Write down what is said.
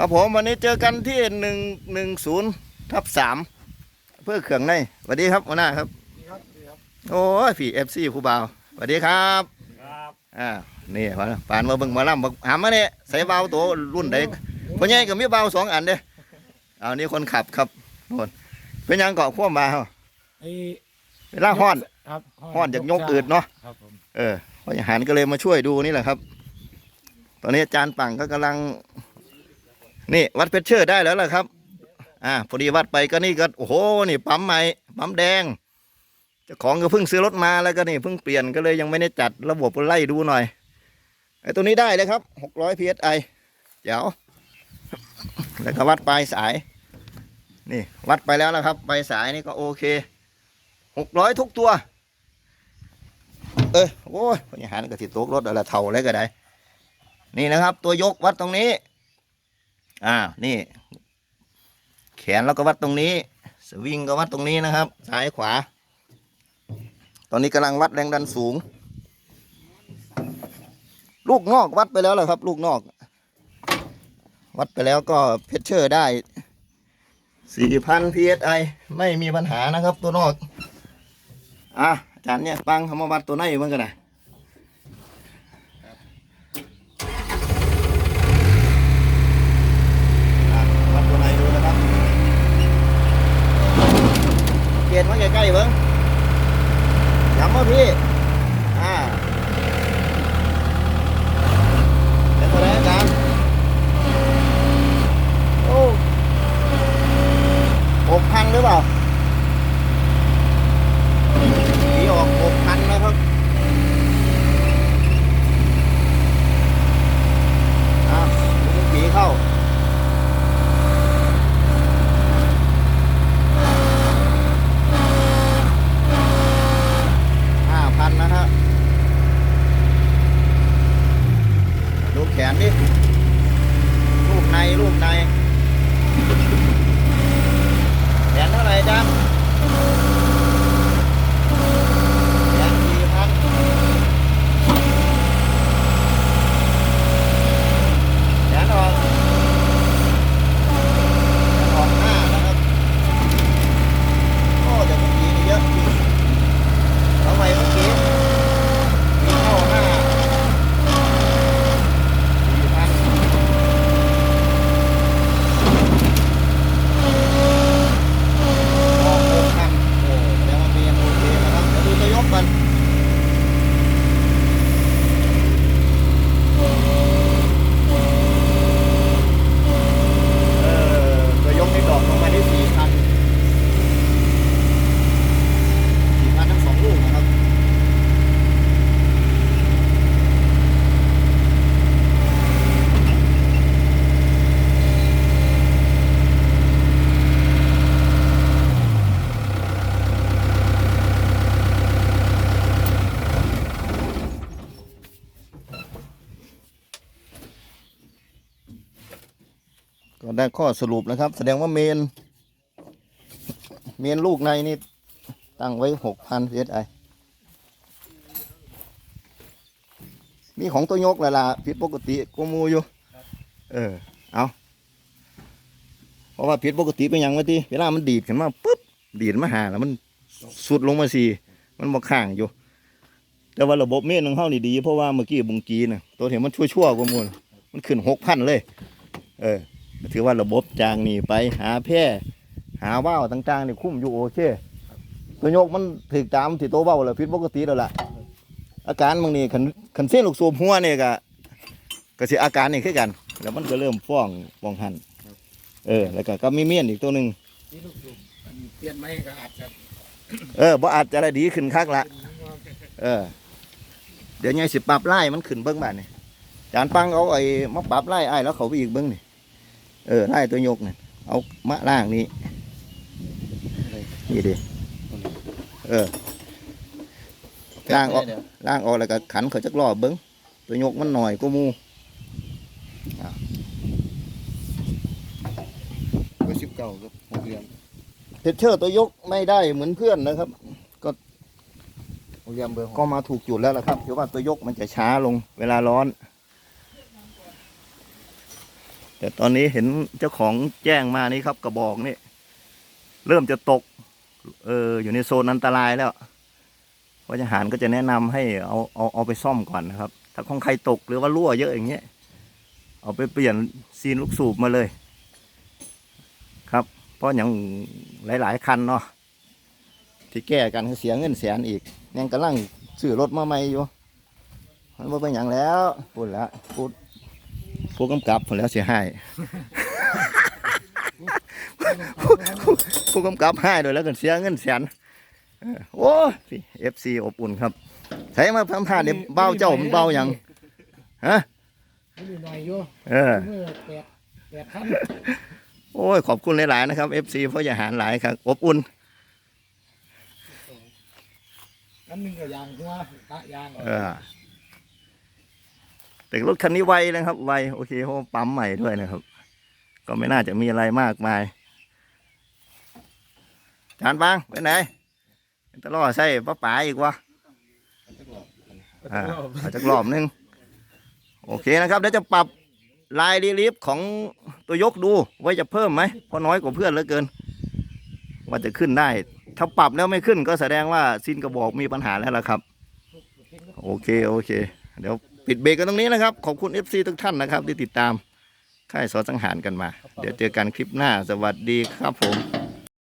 ครับผมวันนี้เจอกันที่หนึ่งหนึ่งศูนย์ทับสามเพื่อเขื่องในสวัสดีครับหัวหน้าครับโอ้ยพี่เอฟซีครูบ่าวสวัสดีครับครับอ่านี่พอแล้วปานมาเบิ่งหมาล่ำบอกหามาเนี่ยใส่เบาตัวรุ่นใดพ่อใหญ่ก็มีเบาสองอันเด้เอานี่คนขับครับโน่นเป็นหยังเกาะขั้วมาเฮาไอ้เวลาห้อนครับห้อนจากยกอืดเนาะครับผมเออพ่อหารก็เลยมาช่วยดูนี่แหละครับ ตอนนี้อาจารย์ปังก็กำลัง นี่วัดเพชรเชอร์ได้แล้วล่ะครับ อ่าพอดีวัดไปก็นี่ก็โอ้โหนี่ปั๊มใหม่ปั๊มแดงเจ้าของก็เพิ่งซื้อรถมาแล้วก็นี่เพิ่งเปลี่ยนก็เลยยังไม่ได้จัดระบบไล่ดูหน่อยไอ้ตัวนี้ได้เลยครับ600 psi เจ๋วแล้วก็วัดปลายสาย นี่วัดไปแล้วนะครับปลายสายนี่ก็โอเค600ทุกตัว เออโอ้ยพญาหารก็ติดตกรถอะไรเท่าแล้วก็ได้ นี่นะครับ ตัวยกวัดตรงนี้ อ่า นี่ แขนแล้วก็วัดตรงนี้ สวิงก็วัดตรงนี้นะครับ ซ้ายขวา ตอนนี้กำลังวัดแรงดันสูง ลูกนอกวัดไปแล้วเหรอครับ ลูกนอก วัดไปแล้วก็เพชเชอร์ได้ 4,000 psi ไม่มีปัญหานะครับตัวนอก อะอาจารย์เนี่ยฟังคำว่าวัดตัวไหนเหมือกันนะวัดตัวไหนดูนะครับเกณฑ์มาใกล้ๆเบิ้งย้ำว่า พี่ อ่าเป็นตัวไหนอาจารย์โอ้หกพังหรือเปล่า ผีออกหกพันนะครับอ้าวลูกผีเข้า ห้าพันนะฮะลูกแขนดิลูกในลูกในแขนเท่าไหร่จ๊ะ แสนสี่พันแสนออกแสนออกห้านะครับ โอ้แต่เมื่อกี้นี่เยอะจริงทำไมเมื่อกี้มีเข้าห้าสี่พันออกหกพันโอ้แสดงว่ามียังโอเคนะครับ เดี๋ยวดูจะยกกัน เออตัวยกนี่ดอกลงมาได้สี่พันสี่พันทั้งสองลูกนะครับ ก็ได้ข้อสรุปนะครับ แสดงว่าเมน เมนลูกในนี่ ตั้งไว้หกพันเอสไอมีของตัวยกละล่ะผิดปกติกว่าหมูอยู่ เออ เอาเพราะว่าผิดปกติเป็นอย่างวะทีเวลามันดีดขึ้นมาปุ๊บดีดมาหาแล้วมันสุดลงมาสีมันบอกข้างอยู่ แต่ว่าระบบเมนของเฮานี่ดี เพราะว่าเมื่อกี้บุงกีน่ะตัวเห็นมันชั่วๆกว่ามูน่ะมันขึ้นหกพันเลย เออ ถือว่าระบบจางนี่ไปหาแพร่หาว่าวต่างๆนี่คุ้มอยู่โอเคตัวยกมันถึกตามที่ตัวเว้าแล้วผิดปกติแล้วล่ะ อาการบางนี่ขันขันเส้นลูกสูบหัวเนี่ยก็ก็สิอาการนี่คือกัน แล้วมันก็เริ่มฟ้องฟองหันเออ แล้วก็ก็มีเมียนอีกตัวหนึ่งที่ลูกสูบอันเปลี่ยนไหมก็อาจจะเออบ่อาจจะได้ดีขึ้นคักละเออ เดี๋ยวไงสิปรับไล่มันขึ้นเบิ้งบ้านนี่จานปังเอาไอ้มาปรับไล่ไอ้ายแล้วเขาไปอีกเบิ้งนี่ เออไล่ตัวยกนี่เอามาล่างนี่นี่ดิเออล่างออกล่างออกแล้วก็ขันเขาจักรอบเบิ้งตัวยกมันหน่อยก็มูเบอร์สิบเก้าครับหกเหลี่ยมเพชเชอร์ตัวยกไม่ได้เหมือนเพื่อนนะครับหกเหลี่ยมเบอร์หก็กมาถูกจุดแล้วล่ะครับถือว่าตัวยกมันจะช้าลงเวลาร้อน แต่ตอนนี้เห็นเจ้าของแจ้งมานี่ครับ กระบอกนี่ เริ่มจะตก เอออยู่ในโซนอันตรายแล้วพทหารก็จะแนะนำให้เอาเอาเอาไปซ่อมก่อนนะครับ ถ้าของใครตกหรือว่ารั่วเยอะอย่างเงี้ย เอาไปเปลี่ยนซีนลูกสูบมาเลย ครับ เพราะอย่างหลาย ๆ คันเนาะที่แก้กันก็เสียเงินแสนอีก ยังกำลังซื้อรถมาใหม่อยู่มันบ่าเป็นอย่างแล้วพูดแล้วพูด ผู้กำกับผลแล้วเสียหายผู้กำกับให้โดยแล้วกันเสียเงินแสนเออโอ้เอฟซีอบอุ่นครับใช้มาทำท่าเนี่ยเบาเจ้ามันเบาอย่างฮะไม่มีหน่อยอยู่เออเมื่อแปดแปดพันโอ้ยขอบคุณหลายๆนะครับ FC เพราะอย่าหารหลายครับ อบอุ่นอันหนึงก็ยางหัวตะยางเออ แต่รถคันนี้ไวนะครับ ไวโอเคเพราะปั๊มใหม่ด้วยนะครับ ก็ไม่น่าจะมีอะไรมากมายจานบางไปไหนตลอดใส่ป้าป๋าอีกวะอ่าอาจากรอบหนึง โอเคนะครับเดี๋ยวจะปรับลายรีลิฟของตัวยกดูว่าจะเพิ่มไหมเพราะน้อยกว่าเพื่อนเหลือเกิน ว่าจะขึ้นได้ ถ้าปรับแล้วไม่ขึ้นก็แสดงว่าซินกระบอกมีปัญหาแล้วล่ะครับ โอเคโอเค เดี๋ยว ปิดเบรกกันตรงนี้นะครับ ขอบคุณ FC ทุกท่านนะครับ ที่ติดตามค่ายสอสังหารกันมา เดี๋ยวเจอกันคลิปหน้า สวัสดีครับผม